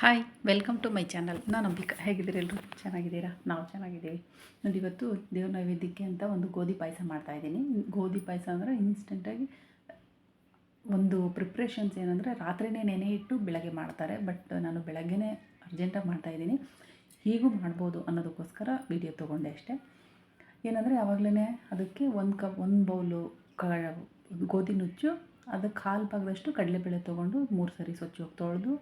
Hi welcome to my channel ನಾನು ಅಂಬಿಕಾ. ಹೇಗಿದ್ದೀರಿ ಎಲ್ಲರೂ? ಚೆನ್ನಾಗಿದ್ದೀರಾ? ನಾವು ಚೆನ್ನಾಗಿದ್ದೀವಿ. ನೋಡಿ, ಇವತ್ತು ದೇವ್ರ ನೈವೇದ್ಯಕ್ಕೆ ಅಂತ ಒಂದು ಗೋಧಿ ಪಾಯಸ ಮಾಡ್ತಾಯಿದ್ದೀನಿ ಗೋಧಿ ಪಾಯಸ ಅಂದರೆ ಇನ್ಸ್ಟೆಂಟಾಗಿ ಒಂದು ಪ್ರಿಪ್ರೇಷನ್ಸ್ ಏನಂದರೆ ರಾತ್ರಿನೇ ನೆನೆ ಇಟ್ಟು ಬೆಳಗ್ಗೆ ಮಾಡ್ತಾರೆ. ಬಟ್ ನಾನು ಬೆಳಗ್ಗೆನೇ ಅರ್ಜೆಂಟಾಗಿ ಮಾಡ್ತಾಯಿದ್ದೀನಿ ಹೀಗೂ ಮಾಡ್ಬೋದು ಅನ್ನೋದಕ್ಕೋಸ್ಕರ ವಿಡಿಯೋ ತೊಗೊಂಡೆ ಅಷ್ಟೇ. ಏನಂದರೆ ಆವಾಗಲೇ ಅದಕ್ಕೆ ಒಂದು ಕಪ್ ಒಂದು ಬೌಲು ಕ, ಗೋಧಿ ನುಚ್ಚು ಅದಕ್ಕೆ ಕಾಲು ಭಾಗದಷ್ಟು ಕಡಲೆಬೇಳೆ ತೊಗೊಂಡು ಮೂರು ಸರಿ ಸ್ವಚ್ಛವಾಗಿ ತೊಳೆದು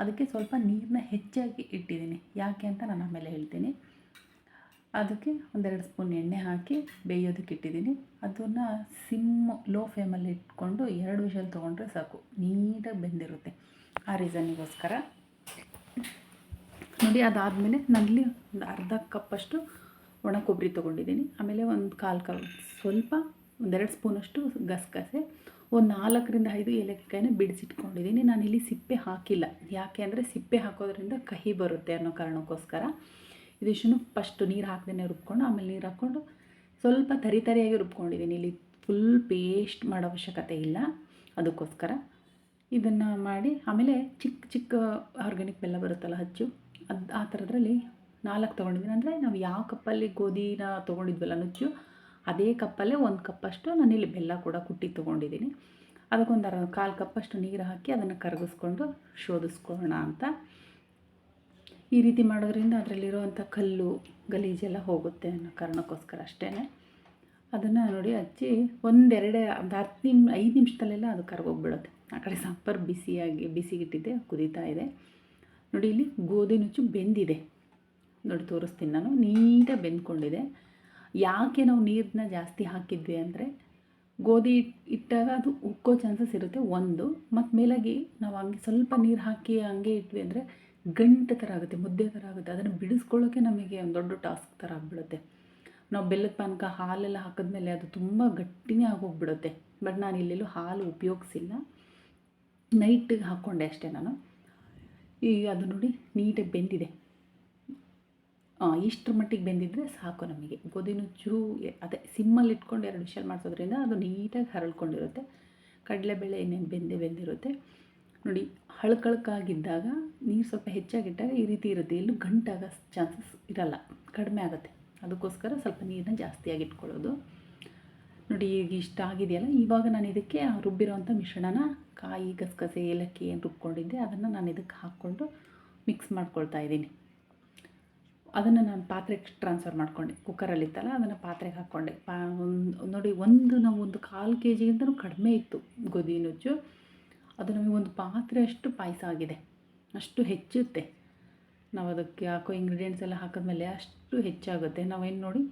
ಅದಕ್ಕೆ ಸ್ವಲ್ಪ ನೀರನ್ನ ಹೆಚ್ಚಾಗಿ ಇಟ್ಟಿದ್ದೀನಿ. ಯಾಕೆ ಅಂತ ನಾನು ಆಮೇಲೆ ಹೇಳ್ತೀನಿ. ಅದಕ್ಕೆ ಒಂದೆರಡು ಸ್ಪೂನ್ ಎಣ್ಣೆ ಹಾಕಿ ಬೇಯೋದಕ್ಕೆ ಇಟ್ಟಿದ್ದೀನಿ. ಅದನ್ನು ಸಿಮ್ ಲೋ ಫ್ಲೇಮಲ್ಲಿ ಇಟ್ಕೊಂಡು ಎರಡು ವಿಷಲ್ ತೊಗೊಂಡ್ರೆ ಸಾಕು. ನೀಟಾಗಿ ಬೆಂದಿರುತ್ತೆ ಆ ರೀಸನ್ನಿಗೋಸ್ಕರ. ನೋಡಿ, ಅದಾದಮೇಲೆ ನನ್ನಲ್ಲಿ ಒಂದು ಅರ್ಧ ಕಪ್ಪಷ್ಟು ಒಣ ಕೊಬ್ಬರಿ ತೊಗೊಂಡಿದ್ದೀನಿ. ಆಮೇಲೆ ಒಂದು ಕಾಲು ಕಪ್ ಸ್ವಲ್ಪ, ಒಂದೆರಡು ಸ್ಪೂನಷ್ಟು ಗಸಗಸೆ ಒಂದು ನಾಲ್ಕರಿಂದ ಐದು ಏಲಕ್ಕಾಯಿನ ಬಿಡಿಸಿಟ್ಕೊಂಡಿದ್ದೀನಿ. ಇಲ್ಲಿ ಸಿಪ್ಪೆ ಹಾಕಿಲ್ಲ. ಯಾಕೆ ಅಂದರೆ ಸಿಪ್ಪೆ ಹಾಕೋದ್ರಿಂದ ಕಹಿ ಬರುತ್ತೆ ಅನ್ನೋ ಕಾರಣಕ್ಕೋಸ್ಕರ. ಇದಿಷ್ಟು ಫಸ್ಟು ನೀರು ಹಾಕ್ದೇ ರುಬ್ಕೊಂಡು, ಆಮೇಲೆ ನೀರು ಹಾಕ್ಕೊಂಡು ಸ್ವಲ್ಪ ತರಿ ತರಿಯಾಗಿ ರುಬ್ಕೊಂಡಿದ್ದೀನಿ. ಇಲ್ಲಿ ಫುಲ್ ಪೇಸ್ಟ್ ಮಾಡೋ ಅವಶ್ಯಕತೆ ಇಲ್ಲ. ಅದಕ್ಕೋಸ್ಕರ ಇದನ್ನು ಮಾಡಿ, ಆಮೇಲೆ ಚಿಕ್ಕ ಚಿಕ್ಕ ಆರ್ಗ್ಯಾನಿಕ್ ಬೆಲ್ಲ ಬರುತ್ತಲ್ಲ ಹಚ್ಚು ಅದು ಆ ಥರದ್ರಲ್ಲಿ ನಾಲ್ಕು ತೊಗೊಂಡಿದ್ದೀನಿ. ಅಂದರೆ ನಾವು ಯಾವ ಕಪ್ಪಲ್ಲಿ ಗೋಧಿನ ತೊಗೊಂಡಿದ್ವಲ್ಲ ನುಚ್ಚು ಅದೇ ಕಪ್ಪಲ್ಲೇ ಒಂದು ಕಪ್ಪಷ್ಟು ನಾನಿಲ್ಲಿ ಬೆಲ್ಲ ಕೂಡ ಕುಟ್ಟಿ ತೊಗೊಂಡಿದ್ದೀನಿ ಅದಕ್ಕೊಂದು ಅರ ಕಾಲು ಕಪ್ಪಷ್ಟು ನೀರು ಹಾಕಿ ಅದನ್ನು ಕರಗಿಸ್ಕೊಂಡು ಶೋಧಿಸ್ಕೊಳ್ಳೋಣ ಅಂತ. ಈ ರೀತಿ ಮಾಡೋದ್ರಿಂದ ಅದರಲ್ಲಿರುವಂಥ ಕಲ್ಲು, ಗಲೀಜೆಲ್ಲ ಹೋಗುತ್ತೆ ಅನ್ನೋ ಕಾರಣಕ್ಕೋಸ್ಕರ ಅಷ್ಟೇ ಅದನ್ನು ನೋಡಿ ಹಚ್ಚಿ ಒಂದೆರಡು ಒಂದು ಹತ್ತು ನಿಮ್, ಐದು ನಿಮಿಷದಲ್ಲೆಲ್ಲ ಅದು ಕರಗೋಗ್ಬಿಡುತ್ತೆ. ಆ ಕಡೆ ಸಾಂಬಾರು ಬಿಸಿಯಾಗಿ, ಬಿಸಿಗಿಟ್ಟಿದ್ದೆ, ಕುದೀತಾ ಇದೆ. ನೋಡಿ ಇಲ್ಲಿ ಗೋಧಿ ನುಚ್ಚು ಬೆಂದಿದೆ. ನೋಡಿ ತೋರಿಸ್ತೀನಿ ನಾನು, ನೀಟಾಗಿ ಬೆಂದ್ಕೊಂಡಿದೆ. ಯಾಕೆ ನಾವು ನೀರನ್ನ ಜಾಸ್ತಿ ಹಾಕಿದ್ವಿ ಅಂದರೆ ಗೋಧಿ ಇಟ್ಟಾಗ ಅದು ಉಕ್ಕೋ ಚಾನ್ಸಸ್ ಇರುತ್ತೆ, ಒಂದು. ಮತ್ತು ಮೇಲಾಗಿ ನಾವು ಹಂಗೆ ಸ್ವಲ್ಪ ನೀರು ಹಾಕಿ ಹಂಗೆ ಇಟ್ವಿ ಅಂದರೆ ಗಂಟು ಥರ ಆಗುತ್ತೆ, ಮುದ್ದೆ ಥರ ಆಗುತ್ತೆ. ಅದನ್ನು ಬಿಡಿಸ್ಕೊಳ್ಳೋಕೆ ನಮಗೆ ಒಂದು ದೊಡ್ಡ ಟಾಸ್ಕ್ ಥರ ಆಗಿಬಿಡುತ್ತೆ. ನಾವು ಬೆಲ್ಲದ ಪಾನಕ ಹಾಲೆಲ್ಲ ಹಾಕಿದ್ಮೇಲೆ ಅದು ತುಂಬ ಗಟ್ಟಿನೇ ಆಗೋಗ್ಬಿಡುತ್ತೆ. ಬಟ್ ನಾನು ಇಲ್ಲೆಲ್ಲೂ ಹಾಲು ಉಪಯೋಗಿಸಿಲ್ಲ. ನೈಟಿಗೆ ಹಾಕ್ಕೊಂಡೆ ಅಷ್ಟೇ ನಾನು. ಈಗ ಅದು ನೋಡಿ ನೀಟಾಗಿ ಬೆಂದಿದೆ. ಇಷ್ಟರ ಮಟ್ಟಿಗೆ ಬೆಂದಿದ್ದರೆ ಸಾಕು ನಮಗೆ. ಗೋಧಿ ನುಚ್ಚು ಅದೇ ಸಿಮ್ಮಲ್ಲಿ ಇಟ್ಕೊಂಡು ಎರಡು ವಿಷಲ್ ಮಾಡಿಸೋದ್ರಿಂದ ಅದು ನೀಟಾಗಿ ಹರಳ್ಕೊಂಡಿರುತ್ತೆ. ಕಡಲೆಬೇಳೆ ಏನೇನು ಬೆಂದೇ ಬೆಂದಿರುತ್ತೆ. ನೋಡಿ, ಹಳ್ಕಳ್ಕಾಗಿದ್ದಾಗ, ನೀರು ಸ್ವಲ್ಪ ಹೆಚ್ಚಾಗಿಟ್ಟಾಗ ಈ ರೀತಿ ಇರುತ್ತೆ. ಎಲ್ಲೂ ಗಂಟಾಗೋ ಚಾನ್ಸಸ್ ಇರಲ್ಲ. ಕಡಿಮೆ ಆಗುತ್ತೆ. ಅದಕ್ಕೋಸ್ಕರ ಸ್ವಲ್ಪ ನೀರನ್ನ ಜಾಸ್ತಿಯಾಗಿ ಇಟ್ಕೊಳ್ಳೋದು. ನೋಡಿ, ಈಗ ಇಷ್ಟ ಆಗಿದೆಯಲ್ಲ? ಇವಾಗ ನಾನು ಇದಕ್ಕೆ ರುಬ್ಬಿರೋವಂಥ ಮಿಶ್ರಣನ, ಕಾಯಿ, ಗಸಗಸೆ, ಏಲಕ್ಕಿ ಏನು ರುಬ್ಕೊಂಡಿದ್ದೆ, ಅದನ್ನು ನಾನು ಇದಕ್ಕೆ ಹಾಕ್ಕೊಂಡು ಮಿಕ್ಸ್ ಮಾಡ್ಕೊಳ್ತಾ ಇದ್ದೀನಿ. ಅದನ್ನು ನಾನು ಪಾತ್ರೆಗೆ ಟ್ರಾನ್ಸ್ಫರ್ ಮಾಡಿಕೊಂಡೆ. ಕುಕ್ಕರಲ್ಲಿತ್ತಲ್ಲ ಅದನ್ನು ಪಾತ್ರೆಗೆ ಹಾಕ್ಕೊಂಡೆ ಪಾ, ಒಂದು, ನೋಡಿ ಒಂದು ನಾವು ಒಂದು ಕಾಲು ಕೆ ಜಿಗಿಂತಲೂ ಕಡಿಮೆ ಇತ್ತು ಗೋಧಿ ನುಚ್ಚು. ಅದು ನಮಗೆ ಒಂದು ಪಾತ್ರೆ ಅಷ್ಟು ಪಾಯಸ ಆಗಿದೆ. ಅಷ್ಟು ಹೆಚ್ಚುತ್ತೆ. ನಾವು ಅದಕ್ಕೆ ಹಾಕೋ ಇಂಗ್ರೀಡಿಯೆಂಟ್ಸ್ ಎಲ್ಲ ಹಾಕಿದ್ಮೇಲೆ ಅಷ್ಟು ಹೆಚ್ಚಾಗುತ್ತೆ. ನಾವೇನು ನೋಡಿ,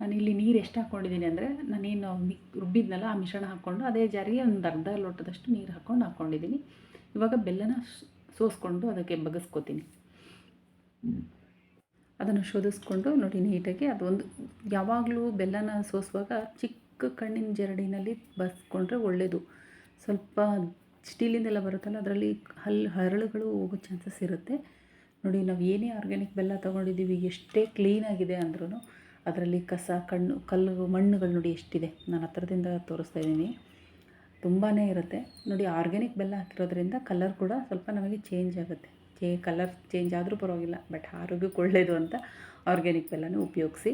ನಾನು ಇಲ್ಲಿ ನೀರು ಎಷ್ಟು ಹಾಕ್ಕೊಂಡಿದ್ದೀನಿ ಅಂದರೆ, ನಾನೇನು ಮಿ ರುಬ್ಬಿದ್ನಲ್ಲ ಆ ಮಿಶ್ರಣ ಹಾಕ್ಕೊಂಡು ಅದೇ ಜಾರಿಗೆ ಒಂದು ಅರ್ಧ ಲೋಟದಷ್ಟು ನೀರು ಹಾಕ್ಕೊಂಡು ಹಾಕ್ಕೊಂಡಿದ್ದೀನಿ ಇವಾಗ ಬೆಲ್ಲನ ಸೋಸ್ಕೊಂಡು ಅದಕ್ಕೆ ಬಗಸ್ಕೋತೀನಿ. ಅದನ್ನು ಶೋಧಿಸ್ಕೊಂಡು ನೋಡಿ ನೀಟಾಗಿ ಅದೊಂದು ಯಾವಾಗಲೂ ಬೆಲ್ಲನ ಸೋಸುವಾಗ ಚಿಕ್ಕ ಕಣ್ಣಿನ ಜರಡಿನಲ್ಲಿ ಬಸ್ಕೊಂಡ್ರೆ ಒಳ್ಳೆಯದು. ಸ್ವಲ್ಪ ಸ್ಟೀಲಿಂದೆಲ್ಲ ಬರುತ್ತಲ್ಲ, ಅದರಲ್ಲಿ ಹಲ್, ಹರಳುಗಳು ಹೋಗೋ ಚಾನ್ಸಸ್ ಇರುತ್ತೆ. ನೋಡಿ, ನಾವು ಏನೇ ಆರ್ಗ್ಯಾನಿಕ್ ಬೆಲ್ಲ ತೊಗೊಂಡಿದ್ದೀವಿ, ಎಷ್ಟೇ ಕ್ಲೀನಾಗಿದೆ ಅಂದ್ರೂ ಅದರಲ್ಲಿ ಕಸ, ಕಣ್ಣು, ಕಲ್ಲು, ಮಣ್ಣುಗಳು ನೋಡಿ ಎಷ್ಟಿದೆ. ನಾನು ಹತ್ರದಿಂದ ತೋರಿಸ್ತಾ ಇದ್ದೀನಿ. ತುಂಬಾ ಇರುತ್ತೆ. ನೋಡಿ, ಆರ್ಗ್ಯಾನಿಕ್ ಬೆಲ್ಲ ಹಾಕಿರೋದ್ರಿಂದ ಕಲರ್ ಕೂಡ ಸ್ವಲ್ಪ ನಮಗೆ ಚೇಂಜ್ ಆಗುತ್ತೆ. ಚೇ ಕಲರ್ ಚೇಂಜ್ ಆದರೂ ಪರವಾಗಿಲ್ಲ ಬಟ್ ಆರೋಗ್ಯಕ್ಕೆ ಒಳ್ಳೆಯದು ಅಂತ ಆರ್ಗ್ಯಾನಿಕ್ ಬೆಲ್ಲನೂ ಉಪಯೋಗಿಸಿ.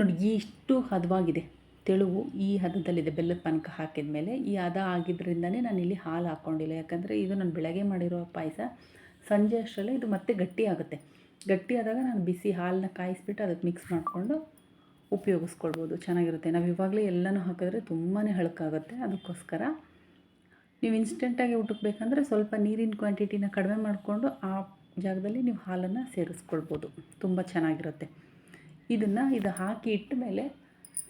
ನೋಡಿ, ಇಷ್ಟು ಹದವಾಗಿದೆ. ತೆಳುವು ಈ ಹದದಲ್ಲಿದೆ, ಬೆಲ್ಲದ ಪಾನಕ ಹಾಕಿದ ಮೇಲೆ ಈ ಹದ ಆಗಿದ್ದರಿಂದನೇ ನಾನು ಇಲ್ಲಿ ಹಾಲು ಹಾಕ್ಕೊಂಡಿಲ್ಲ. ಯಾಕಂದರೆ ಇದು ನಾನು ಬೆಳಗ್ಗೆ ಮಾಡಿರೋ ಪಾಯಸ, ಸಂಜೆ ಅಷ್ಟರಲ್ಲೇ ಇದು ಮತ್ತೆ ಗಟ್ಟಿ ಆಗುತ್ತೆ. ಗಟ್ಟಿ ಆದಾಗ ನಾನು ಬಿಸಿ ಹಾಲನ್ನ ಕಾಯಿಸ್ಬಿಟ್ಟು ಅದಕ್ಕೆ ಮಿಕ್ಸ್ ಮಾಡಿಕೊಂಡು ಉಪಯೋಗಿಸ್ಕೊಳ್ಬೋದು. ಚೆನ್ನಾಗಿರುತ್ತೆ. ನಾವು ಇವಾಗಲೇ ಎಲ್ಲನೂ ಹಾಕಿದ್ರೆ ತುಂಬಾ ಹಳಕಾಗುತ್ತೆ. ಅದಕ್ಕೋಸ್ಕರ ನೀವು ಇನ್ಸ್ಟೆಂಟಾಗಿ ಊಟಕ್ಕೆ ಬೇಕಂದರೆ ಸ್ವಲ್ಪ ನೀರಿನ ಕ್ವಾಂಟಿಟಿನ ಕಡಿಮೆ ಮಾಡಿಕೊಂಡು ಆ ಜಾಗದಲ್ಲಿ ನೀವು ಹಾಲನ್ನು ಸೇರಿಸ್ಕೊಳ್ಬೋದು. ತುಂಬ ಚೆನ್ನಾಗಿರುತ್ತೆ. ಇದನ್ನು ಇದು ಹಾಕಿ ಇಟ್ಟ ಮೇಲೆ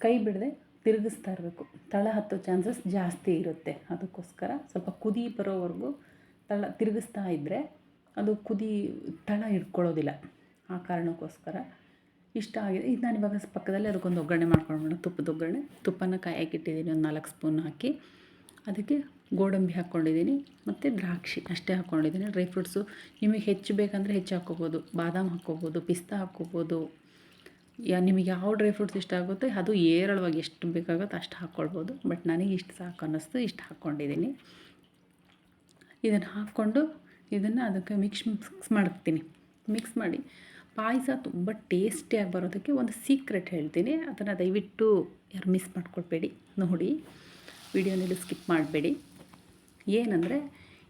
ಕೈ ಬಿಡದೆ ತಿರುಗಿಸ್ತಾ ಇರಬೇಕು. ತಳ ಹತ್ತೋ ಚಾನ್ಸಸ್ ಜಾಸ್ತಿ ಇರುತ್ತೆ. ಅದಕ್ಕೋಸ್ಕರ ಸ್ವಲ್ಪ ಕುದಿ ಬರೋವರೆಗೂ ತಳ ತಿರುಗಿಸ್ತಾ ಇದ್ದರೆ ಅದು ಕುದಿ ತಳ ಇಟ್ಕೊಳ್ಳೋದಿಲ್ಲ ಆ ಕಾರಣಕ್ಕೋಸ್ಕರ ಇಷ್ಟ ಆಗಿದೆ. ಇದು ನಾನು ಇವಾಗ ಪಕ್ಕದಲ್ಲಿ ಅದಕ್ಕೊಂದು ಒಗ್ಗರಣೆ ಮಾಡ್ಕೊಂಡ್ಬಿಡೋಣ ತುಪ್ಪದ ಒಗ್ಗರಣೆ. ತುಪ್ಪನ ಕಾಯಕ್ಕಿಟ್ಟಿದ್ದೀನಿ ಒಂದು ನಾಲ್ಕು ಸ್ಪೂನ್ ಹಾಕಿ. ಅದಕ್ಕೆ ಗೋಡಂಬಿ ಹಾಕ್ಕೊಂಡಿದ್ದೀನಿ ಮತ್ತು ದ್ರಾಕ್ಷಿ ಅಷ್ಟೇ ಹಾಕ್ಕೊಂಡಿದ್ದೀನಿ. ಡ್ರೈ ಫ್ರೂಟ್ಸು ನಿಮಗೆ ಹೆಚ್ಚು ಬೇಕಂದರೆ ಹೆಚ್ಚು ಹಾಕ್ಕೋಬೋದು. ಬಾದಾಮ್ ಹಾಕ್ಕೋಬೋದು, ಪಿಸ್ತಾ ಹಾಕ್ಕೋಬೋದು. ಯಾ, ನಿಮಗೆ ಯಾವ ಡ್ರೈ ಫ್ರೂಟ್ಸ್ ಇಷ್ಟ ಆಗುತ್ತೆ ಅದು ಏರಳವಾಗಿ ಎಷ್ಟು ಬೇಕಾಗುತ್ತೆ ಅಷ್ಟು ಹಾಕ್ಕೊಳ್ಬೋದು. ಬಟ್ ನನಗೆ ಇಷ್ಟು ಸಾಕು ಅನ್ನಿಸ್ತು, ಇಷ್ಟು ಹಾಕ್ಕೊಂಡಿದ್ದೀನಿ. ಇದನ್ನು ಹಾಕ್ಕೊಂಡು ಇದನ್ನು ಅದಕ್ಕೆ ಮಿಕ್ಸ್ ಮಿಕ್ಸ್ ಮಾಡ್ತೀನಿ. ಮಿಕ್ಸ್ ಮಾಡಿ. ಪಾಯಸ ತುಂಬ ಟೇಸ್ಟಿಯಾಗಿ ಬರೋದಕ್ಕೆ ಒಂದು ಸೀಕ್ರೆಟ್ ಹೇಳ್ತೀನಿ. ಅದನ್ನು ದಯವಿಟ್ಟು ಯಾರು ಮಿಸ್ ಮಾಡ್ಕೊಳ್ಬೇಡಿ. ನೋಡಿ ವಿಡಿಯೋನಲ್ಲಿ ಸ್ಕಿಪ್ ಮಾಡಬೇಡಿ. ಏನಂದರೆ,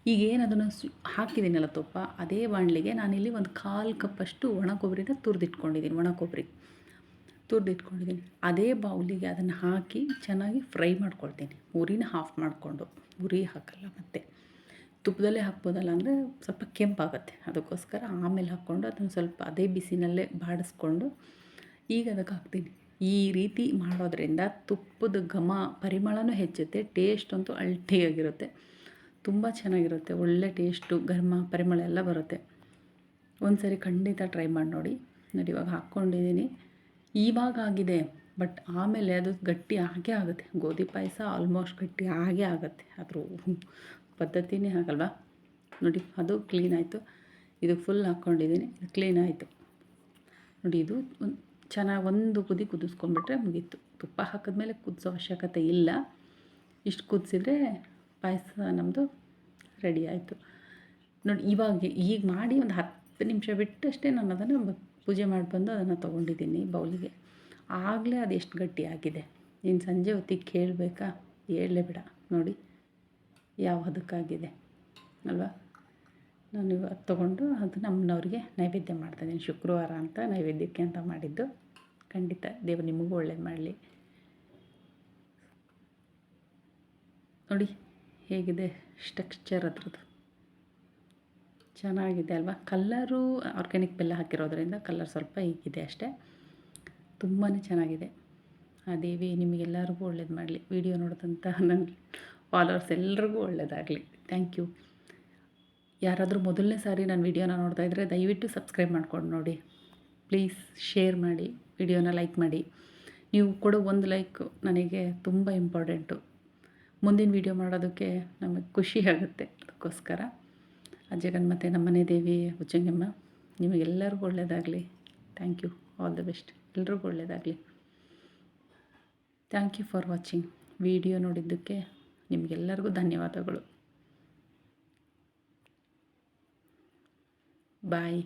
ಈಗ ಏನು ಅದನ್ನು ಹಾಕಿದ್ದೀನಲ್ಲ ತುಪ್ಪ, ಅದೇ ಬಾಣಲಿಗೆ ನಾನಿಲ್ಲಿ ಒಂದು ಕಾಲು ಕಪ್ಪಷ್ಟು ಒಣ ಕೊಬ್ಬರಿನ ತುರಿದಿಟ್ಕೊಂಡಿದ್ದೀನಿ ಒಣ ಕೊಬ್ಬರಿ ತುರಿದಿಟ್ಕೊಂಡಿದ್ದೀನಿ ಅದೇ ಬೌಲಿಗೆ ಅದನ್ನು ಹಾಕಿ ಚೆನ್ನಾಗಿ ಫ್ರೈ ಮಾಡ್ಕೊಳ್ತೀನಿ. ಉರಿನ ಹಾಫ್ ಮಾಡಿಕೊಂಡು. ಉರಿ ಹಾಕಲ್ಲ ಮತ್ತೆ. ತುಪ್ಪದಲ್ಲೇ ಹಾಕ್ಬೋದಲ್ಲ ಅಂದರೆ ಸ್ವಲ್ಪ ಕೆಂಪಾಗುತ್ತೆ. ಅದಕ್ಕೋಸ್ಕರ ಆಮೇಲೆ ಹಾಕ್ಕೊಂಡು ಅದನ್ನು ಸ್ವಲ್ಪ ಅದೇ ಬಿಸಿನಲ್ಲೇ ಬಾಡಿಸ್ಕೊಂಡು ಈಗ ಅದಕ್ಕೆ ಹಾಕ್ತೀನಿ. ಈ ರೀತಿ ಮಾಡೋದ್ರಿಂದ ತುಪ್ಪದ ಘಮ, ಪರಿಮಳನೂ ಹೆಚ್ಚುತ್ತೆ, ಟೇಸ್ಟ್ ಅಂತೂ ಅಲ್ಟಿಯಾಗಿರುತ್ತೆ ತುಂಬ ಚೆನ್ನಾಗಿರುತ್ತೆ. ಒಳ್ಳೆ ಟೇಸ್ಟು ಗರ್ಮ ಪರಿಮಳ ಎಲ್ಲ ಬರುತ್ತೆ. ಒಂದು ಸರಿ ಖಂಡಿತ ಟ್ರೈ ಮಾಡಿ ನೋಡಿ. ನೋಡಿ, ಇವಾಗ ಹಾಕ್ಕೊಂಡಿದ್ದೀನಿ. ಇವಾಗ ಆಗಿದೆ, ಬಟ್ ಆಮೇಲೆ ಅದು ಗಟ್ಟಿ ಆಗೇ ಆಗುತ್ತೆ. ಗೋಧಿ ಪಾಯಸ ಆಲ್ಮೋಸ್ಟ್ ಗಟ್ಟಿ ಆಗೇ ಆಗುತ್ತೆ. ಅದ್ರ ಪದ್ಧತಿನೇ ಆಗಲ್ವಾ ನೋಡಿ, ಅದು ಕ್ಲೀನ್ ಆಯಿತು. ಇದು ಫುಲ್ ಹಾಕ್ಕೊಂಡಿದ್ದೀನಿ. ಇದು ಕ್ಲೀನ್ ಆಯಿತು. ನೋಡಿ, ಇದು ಒಂದು ಚೆನ್ನಾಗಿ ಒಂದು ಕುದಿ ಕುದಿಸ್ಕೊಂಡ್ಬಿಟ್ರೆ ಮುಗೀತು. ತುಪ್ಪ ಹಾಕಿದ್ಮೇಲೆ ಕುದಿಸೋ ಅವಶ್ಯಕತೆ ಇಲ್ಲ. ಇಷ್ಟು ಕುದಿಸಿದ್ರೆ ಪಾಯಸ ನಮ್ಮದು ರೆಡಿ ಆಯಿತು. ನೋಡಿ, ಇವಾಗ ಈಗ ಮಾಡಿ ಒಂದು ಹತ್ತು ನಿಮಿಷ ಬಿಟ್ಟಷ್ಟೇ ನಾನು ಅದನ್ನು ಪೂಜೆ ಮಾಡಿ ಬಂದು ಅದನ್ನು ತೊಗೊಂಡಿದ್ದೀನಿ ಬೌಲಿಗೆ. ಆಗಲೇ ಅದು ಎಷ್ಟು ಗಟ್ಟಿ ಆಗಿದೆ. ಇನ್ನು ಸಂಜೆ ಹೊತ್ತಿಗೆ ಕೇಳಬೇಕಾ? ಹೇಳಲೇ ಬೇಡ. ನೋಡಿ, ಯಾವ ಹದಕ್ಕಾಗಿದೆ. ಅಲ್ವಾ? ನಾನು ಇವತ್ತು ತೊಗೊಂಡು ಅದು ನಮ್ಮನವ್ರಿಗೆ ನೈವೇದ್ಯ ಮಾಡ್ತಾಯಿದ್ದೀನಿ ಶುಕ್ರವಾರ ಅಂತ ನೈವೇದ್ಯಕ್ಕೆ ಅಂತ ಮಾಡಿದ್ದು. ಖಂಡಿತ ದೇವರು ನಿಮಗೂ ಒಳ್ಳೇದು ಮಾಡಲಿ. ನೋಡಿ ಹೇಗಿದೆ ಸ್ಟ್ರಕ್ಚರ್ ಅದ್ರದ್ದು? ಚೆನ್ನಾಗಿದೆ ಅಲ್ವಾ? ಕಲ್ಲರು, ಆರ್ಗ್ಯಾನಿಕ್ ಬೆಲ್ಲ ಹಾಕಿರೋದ್ರಿಂದ ಕಲರ್ ಸ್ವಲ್ಪ ಹೀಗಿದೆ ಅಷ್ಟೇ. ತುಂಬಾ ಚೆನ್ನಾಗಿದೆ. ಆ ದೇವಿ ನಿಮಗೆಲ್ಲರಿಗೂ ಒಳ್ಳೇದು ಮಾಡಲಿ. ವಿಡಿಯೋ ನೋಡಿದಂಥ ನನ್ನ ಫಾಲೋವರ್ಸ್ ಎಲ್ಲರಿಗೂ ಒಳ್ಳೇದಾಗಲಿ. ಥ್ಯಾಂಕ್ ಯು ಯಾರಾದರೂ ಮೊದಲನೇ ಸಾರಿ ವಿಡಿಯೋನ ನೋಡ್ತಾ ಇದ್ದರೆ ದಯವಿಟ್ಟು ಸಬ್ಸ್ಕ್ರೈಬ್ ಮಾಡ್ಕೊಂಡು ನೋಡಿ. ಪ್ಲೀಸ್ ಶೇರ್ ಮಾಡಿ, ವಿಡಿಯೋನ ಲೈಕ್ ಮಾಡಿ. ನೀವು ಕೊಡೋ ಒಂದು ಲೈಕ್ ನನಗೆ ತುಂಬ ಇಂಪಾರ್ಟೆಂಟು ಮುಂದಿನ ವಿಡಿಯೋ ಮಾಡೋದಕ್ಕೆ ನಮಗೆ ಖುಷಿ ಆಗುತ್ತೆ. ಅದಕ್ಕೋಸ್ಕರ ಅಜ್ಜಗನ್ ಮತ್ತು ನಮ್ಮನೆ ದೇವಿ ಉಚ್ಚಂಗಮ್ಮ ನಿಮಗೆಲ್ಲರಿಗೂ ಒಳ್ಳೆಯದಾಗಲಿ thank you all the best ಎಲ್ರಿಗೂ ಒಳ್ಳೆಯದಾಗಲಿ thank you for watching video ನೋಡಿದ್ದಕ್ಕೆ ನಿಮಗೆಲ್ಲರಿಗೂ ಧನ್ಯವಾದಗಳು. ಬಾಯ್